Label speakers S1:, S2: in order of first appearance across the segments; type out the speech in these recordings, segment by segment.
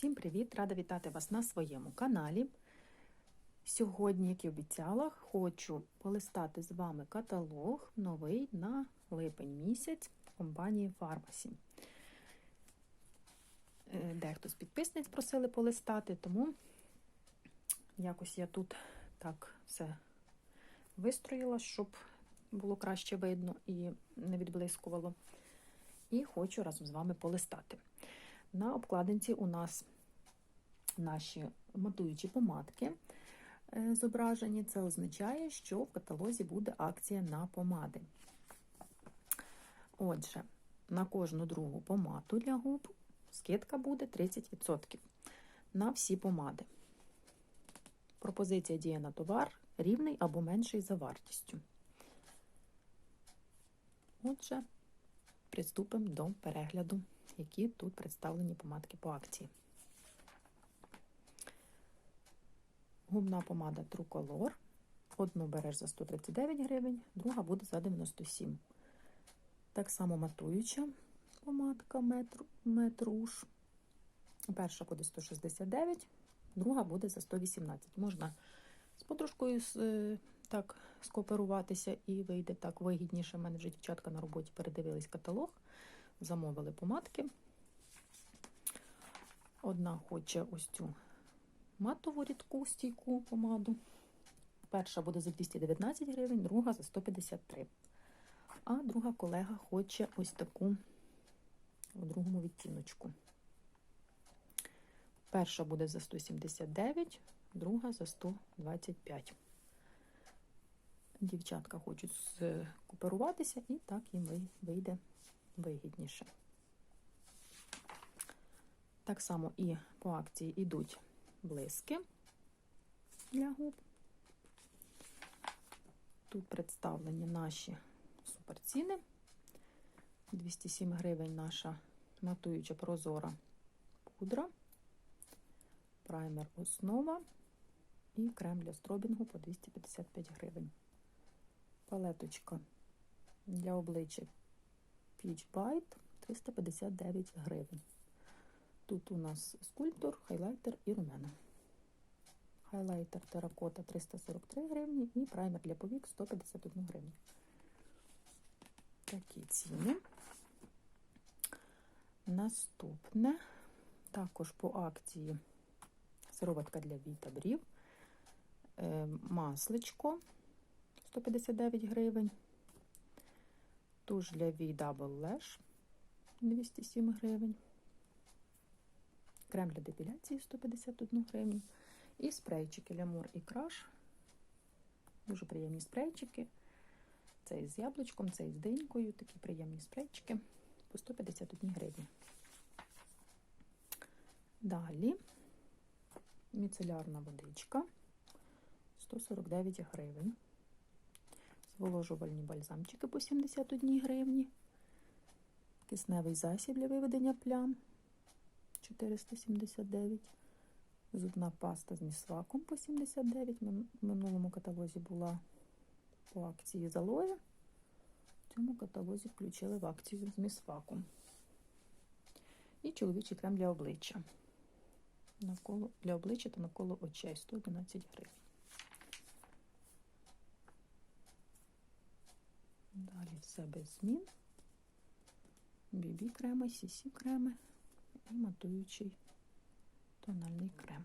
S1: Всім привіт! Рада вітати вас на своєму каналі. Сьогодні, як і обіцяла, хочу полистати з вами каталог новий на липень місяць компанії Фармасі. Е, Дехто з підписниць просили полистати, тому якось я тут так все вистроїла, щоб було краще видно і не відблискувало. І хочу разом з вами полистати. На обкладинці у нас наші матуючі помадки е, зображені. Це означає, що в каталозі буде акція на помади. Отже, на кожну другу помаду для губ скидка буде 30% на всі помади. Пропозиція діє на товар рівний або менший за вартістю. Отже, приступимо до перегляду, які тут представлені помадки по акції. Губна помада True Color. Одну береш за 139 гривень, друга буде за 97. Так само матуюча помадка метр, метруш. Перша буде 169, друга буде за 118. Можна з подружкою так скооперуватися і вийде так вигідніше. У мене вже дівчатка на роботі передивились каталог, замовили помадки. Одна хоче ось цю матову рідку стійку помаду. Перша буде за 219 гривень, друга за 153. А друга колега хоче ось таку у другому відтіночку. Перша буде за 179, друга за 125 дівчатка хочуть скооперуватися, і так їм вийде вигідніше. Так само і по акції йдуть блиски для губ. Тут представлені наші суперціни. 207 гривень наша матуюча прозора пудра, праймер основа і крем для стробінгу по 255 гривень палеточка для обличчя Peach Bite 359 гривень. Тут у нас скульптор, хайлайтер і румяна. Хайлайтер теракота 343 гривні і праймер для повік 151 гривню. Такі ціни. Наступне, також по акції сироватка для вій брів, е, масличко 159 гривень. Туш для V Double Lash 207 гривень. Крем для депіляції 151 гривню. І спрейчики Лямур і Краш. Дуже приємні спрейчики. Цей з яблучком, цей з динькою. Такі приємні спрейчики по 151 гривні. Далі міцелярна водичка 149 гривень зволожувальні бальзамчики по 71 гривні, кисневий засіб для виведення плям 479, зубна паста з місваком по 79. В минулому каталозі була по акції з алоє. В цьому каталозі включили в акцію з місваком. І чоловічий крем для обличчя. Навколо, для обличчя та навколо очей 111 гривень. Далі все без змін. Бібі креми, сісі креми і матуючий тональний крем.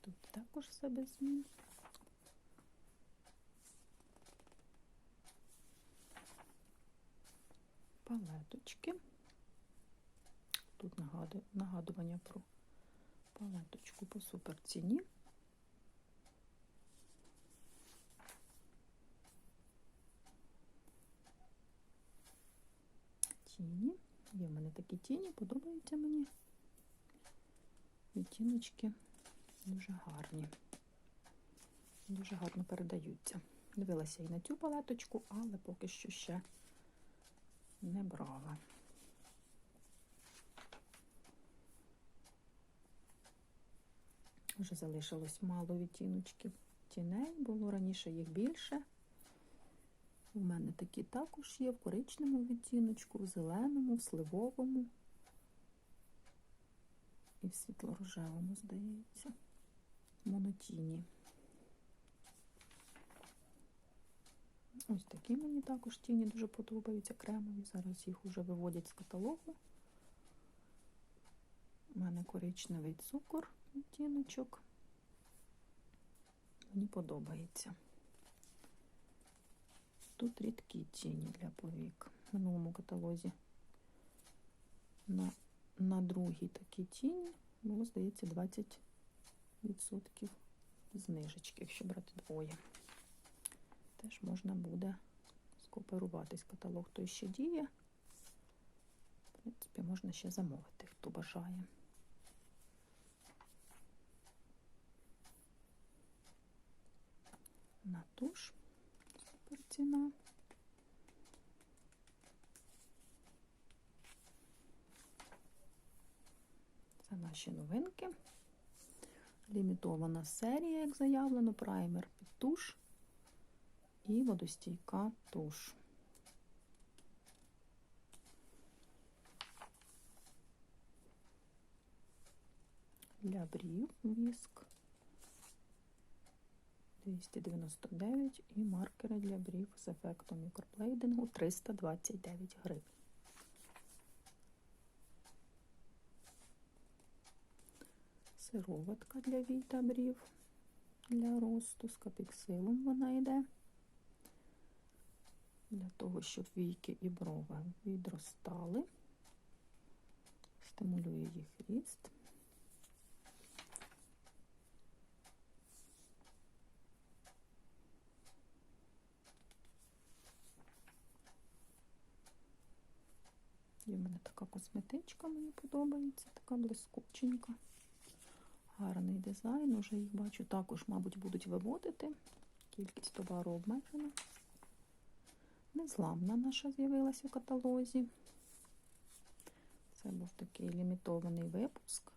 S1: Тут також все без змін. Палеточки. Тут нагадування про палеточку по суперціні. Тіні. Є в мене такі тіні, подобаються мені. Відтіночки дуже гарні, дуже гарно передаються. Дивилася і на цю палеточку, але поки що ще не брала. Вже залишилось мало відтіночків тіней, було раніше їх більше. У мене такі також є в коричневому відтіночку, в зеленому, в сливовому і в світло-рожевому, здається, монотіні. Ось такі мені також тіні дуже подобаються кремові. Зараз їх вже виводять з каталогу. У мене коричневий цукор відтіночок. Мені подобається. Тут рідкі тіні для повік. В минулому каталозі на, на другій такі тіні було, здається, 20% знижечки, якщо брати двоє. Теж можна буде скооперуватись. Каталог той ще діє. В принципі, можна ще замовити, хто бажає. На туш. Ціна. Це наші новинки. Лімітована серія, як заявлено, праймер під туш і водостійка туш. Для брів віск 299 і маркери для брів з ефектом мікроплейдингу 329 гривень. Сироватка для вій та брів для росту з капіксилом вона йде. Для того, щоб війки і брови відростали, стимулює їх ріст. Є в мене така косметичка, мені подобається, така блискученька. Гарний дизайн, уже їх бачу, також, мабуть, будуть виводити. Кількість товару обмежена. Незламна наша з'явилася в каталозі. Це був такий лімітований випуск.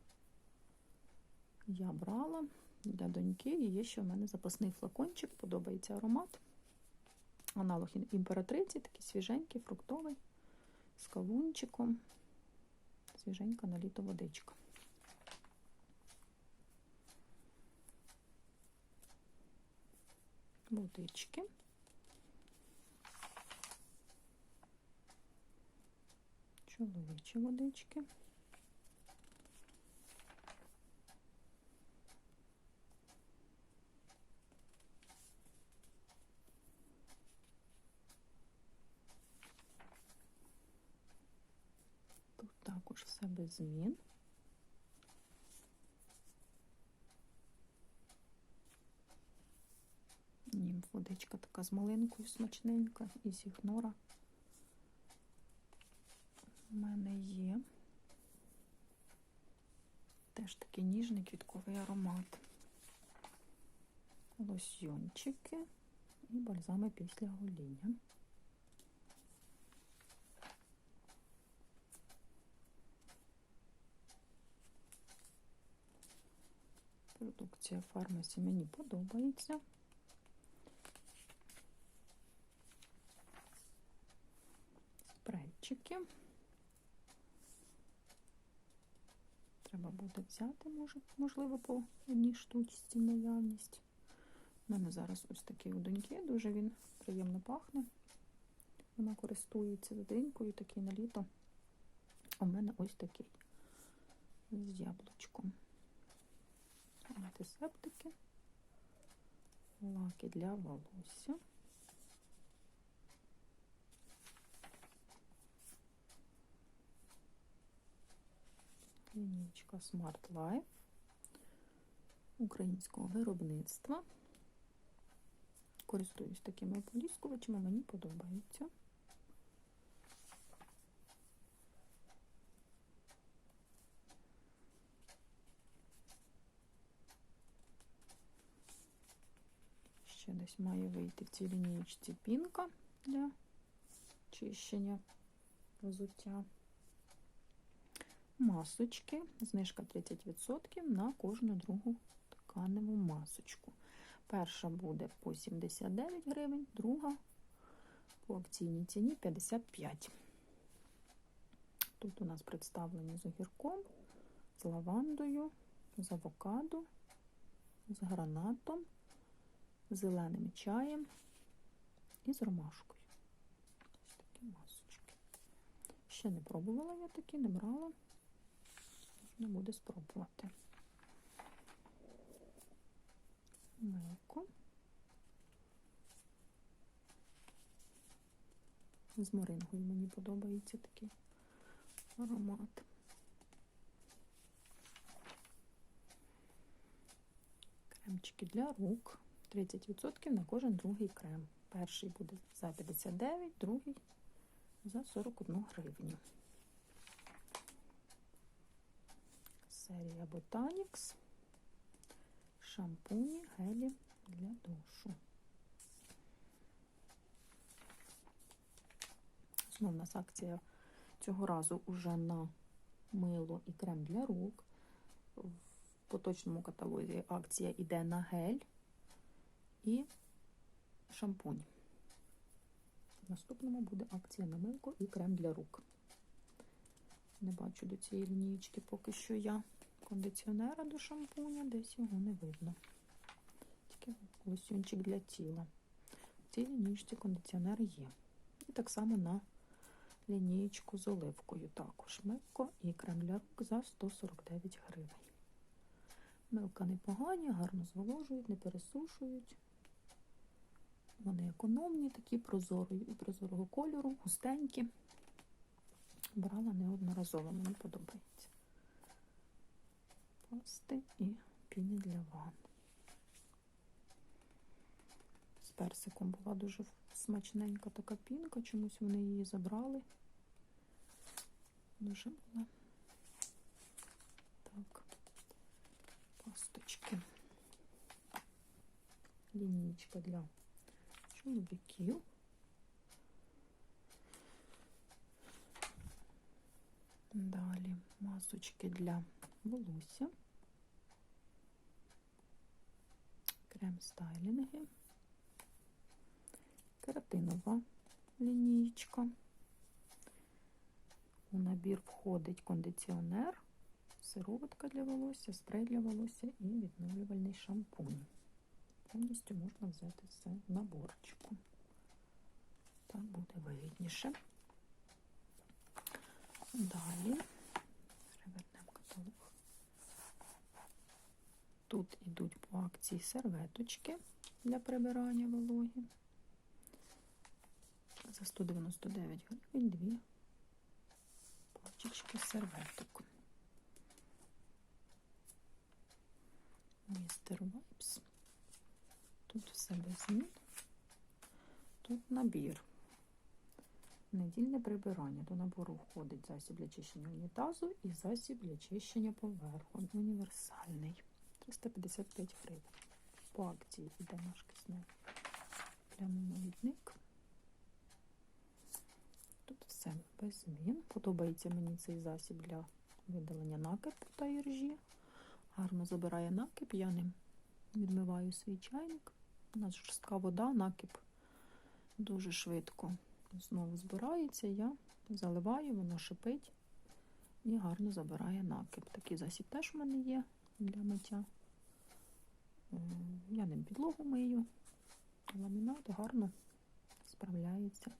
S1: Я брала для доньки і є ще в мене запасний флакончик, подобається аромат. Аналог імператриці, такий свіженький, фруктовий, з кавунчиком. Свіженька на літо водичка. Водички. Чоловічі водички. Тут також все без змін. Німф водичка така з малинкою смачненька і зігнора у мене є теж такий ніжний квітковий аромат. Лосьйончики і бальзами після гоління. Продукція фармасі мені подобається. Спрейчики. Треба буде взяти, може, можливо, по одній штучці наявність. У мене зараз ось такий у доньки, дуже він приємно пахне. Вона користується динькою, такий на літо. У мене ось такий з яблучком. Антисептики, лаки для волосся. Лінійка Smart Life українського виробництва. Користуюсь такими ополіскувачами, мені подобається. Ще десь має вийти в цій лінієчці пінка для чищення взуття масочки, знижка 30% на кожну другу тканеву масочку. Перша буде по 79 гривень, друга По акційній ціні 55. Тут у нас представлені з огірком, з лавандою, з авокадо, з гранатом, зеленим чаєм і з ромашкою. Ось такі масочки. Ще не пробувала я такі, не брала. Можна буде спробувати. Милко. З морингою мені подобається такий аромат. Кремчики для рук. 30% на кожен другий крем. Перший буде за 59, другий за 41 гривню. Серія Botanix. Шампуні, гелі для душу. Знову у нас акція цього разу уже на мило і крем для рук. В поточному каталозі акція йде на гель і шампунь. В наступному буде акція на милко і крем для рук. Не бачу до цієї лінієчки поки що я кондиціонера до шампуня, десь його не видно. Тільки лосьончик для тіла. В цій лінійці кондиціонер є. І так само на лінієчку з оливкою також. Милко і крем для рук за 149 гривень. Милка непогані, гарно зволожують, не пересушують. Вони економні, такі прозорої, прозорого кольору, густенькі. Брала неодноразово, мені подобається. Пасти і піни для ванн. З персиком була дуже смачненька така пінка, чомусь вони її забрали. Дуже була. Так, пасточки. Лінійка для чоловіків. Далі масочки для волосся, крем стайлінги, кератинова лінійка. У набір входить кондиціонер, сироватка для волосся, спрей для волосся і відновлювальний шампунь. Повністю можна взяти все в наборчику. Так буде вигідніше. Далі перевернемо каталог. Тут йдуть по акції серветочки для прибирання вологи. За 199 гривень дві пачечки серветок. Містер Вайпс. Тут все без змін. Тут набір. Недільне прибирання. До набору входить засіб для чищення унітазу і засіб для чищення поверху. Універсальний. 355 гривень. По акції йде наш кисний плямовідник. Тут все без змін. Подобається мені цей засіб для видалення накипу та іржі. Гарно забирає накип, я ним відмиваю свій чайник. У нас жорстка вода, накип дуже швидко знову збирається, я заливаю, воно шипить і гарно забирає накип. Такий засіб теж в мене є для миття. Я ним підлогу мию, ламінат гарно справляється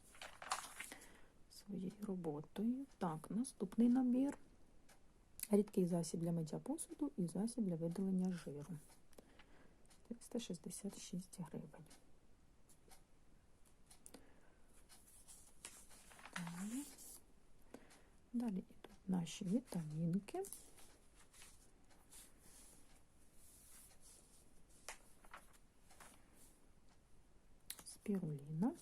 S1: своєю роботою. Так, наступний набір. Рідкий засіб для миття посуду і засіб для видалення жиру. 366 гривень. Далі. Далі йдуть наші вітамінки. Спіруліна.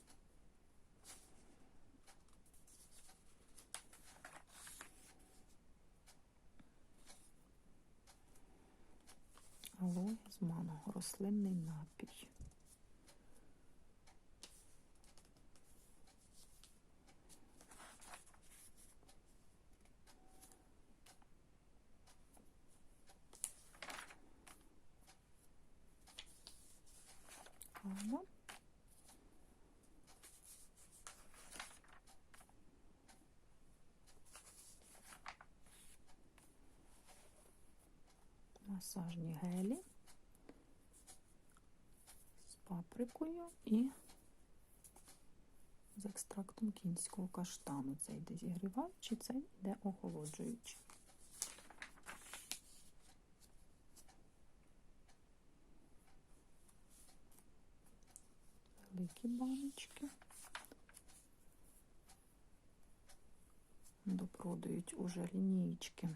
S1: рослинний напій. Масажні гелі паприкою і з екстрактом кінського каштану. Це йде зігріваючий, це йде охолоджуючий. Великі баночки. Допродають уже лінієчки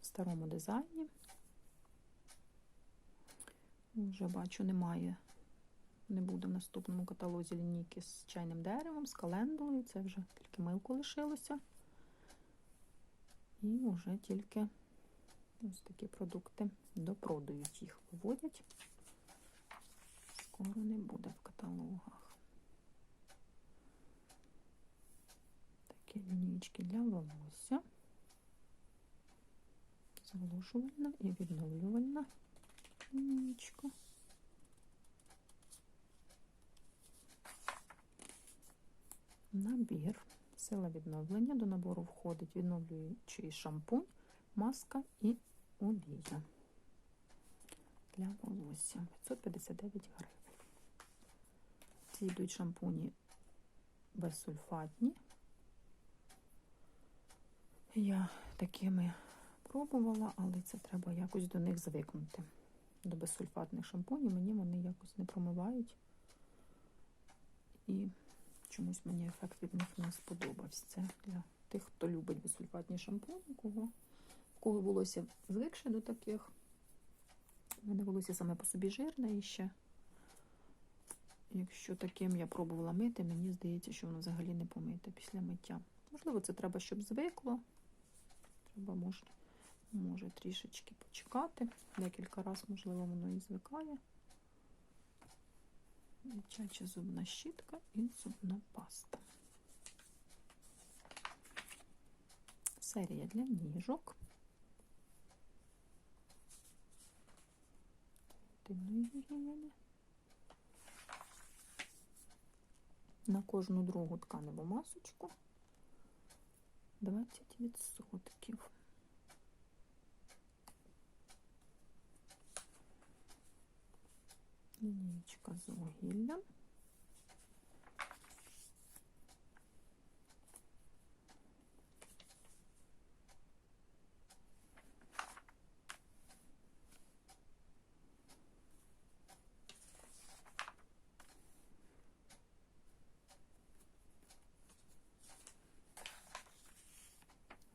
S1: в старому дизайні. Вже бачу, немає, не буде в наступному каталозі лінійки з чайним деревом, з календулою. Це вже тільки милко лишилося. І вже тільки ось такі продукти допродають їх, виводять. Скоро не буде в каталогах. Такі лінійки для волосся. Зволожувальна і відновлювальна лінійка. Набір. Сила відновлення. До набору входить відновлюючий шампунь, маска і олія для волосся. 559 гривень. Ці йдуть шампуні безсульфатні. Я такими пробувала, але це треба якось до них звикнути. До безсульфатних шампунів мені вони якось не промивають. І чомусь мені ефект від них не сподобався. Це для тих, хто любить безсульфатні шампуні, кого, в кого волосся звикше до таких. У мене волосся саме по собі жирне і ще. Якщо таким я пробувала мити, мені здається, що воно взагалі не помите після миття. Можливо, це треба, щоб звикло. Треба може, може трішечки почекати. Декілька разів, можливо, воно і звикає. Дитяча зубна щітка і зубна паста. Серія для ніжок. На кожну другу тканеву масочку 20%. Лінійка з вугіллям.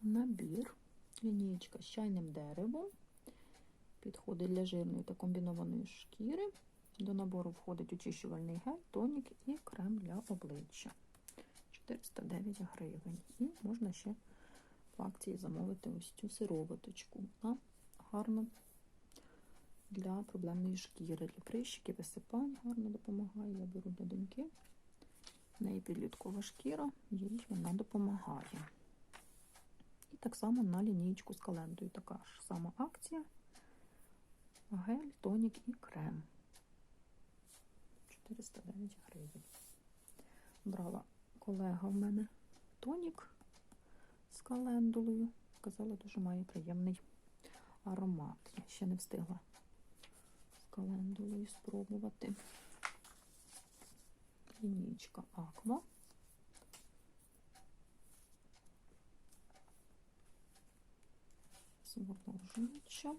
S1: Набір, лінієчка з чайним деревом. Підходить для жирної та комбінованої шкіри. До набору входить очищувальний гель, тонік і крем для обличчя. 409 гривень. І можна ще в акції замовити ось цю сироваточку. Вона гарно для проблемної шкіри, для прищиків, висипань гарно допомагає. Я беру для доньки. В неї підліткова шкіра, їй вона допомагає. І так само на лінійку з календою така ж сама акція. Гель, тонік і крем. 409 гривень. Брала колега в мене тонік з календулою. Сказала, дуже має приємний аромат. Я ще не встигла з календулою спробувати. Лінійка Аква. Зволожуюча.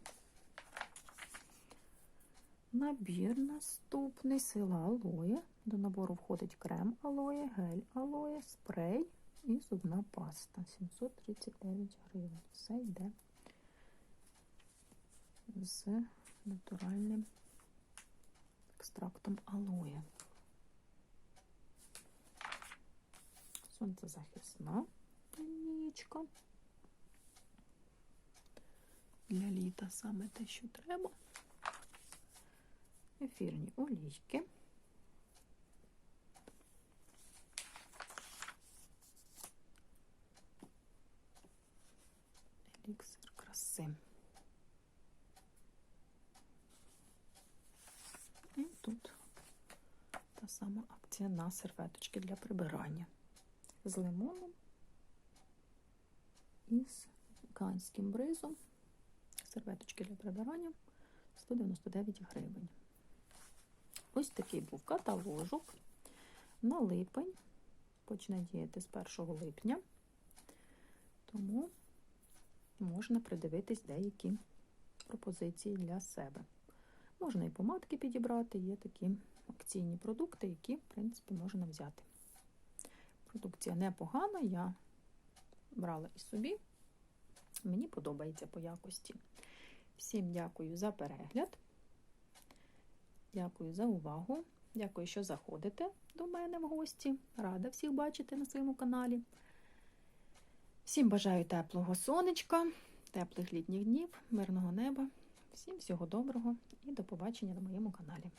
S1: Набір наступний сила алоє. До набору входить крем алоє, гель алоє, спрей і зубна паста. 739 гривень. Все йде з натуральним екстрактом алоє. Сонцезахисна лінійка. Для літа саме те, що треба ефірні олійки. Еліксир краси. І тут та сама акція на серветочки для прибирання з лимоном і з ганським бризом. Серветочки для прибирання 199 гривень. Ось такий був каталожок на липень. Почне діяти з 1 липня. Тому можна придивитись деякі пропозиції для себе. Можна і помадки підібрати, є такі акційні продукти, які, в принципі, можна взяти. Продукція непогана, я брала і собі. Мені подобається по якості. Всім дякую за перегляд. Дякую за увагу. Дякую, що заходите до мене в гості. Рада всіх бачити на своєму каналі. Всім бажаю теплого сонечка, теплих літніх днів, мирного неба. Всім всього доброго і до побачення на моєму каналі.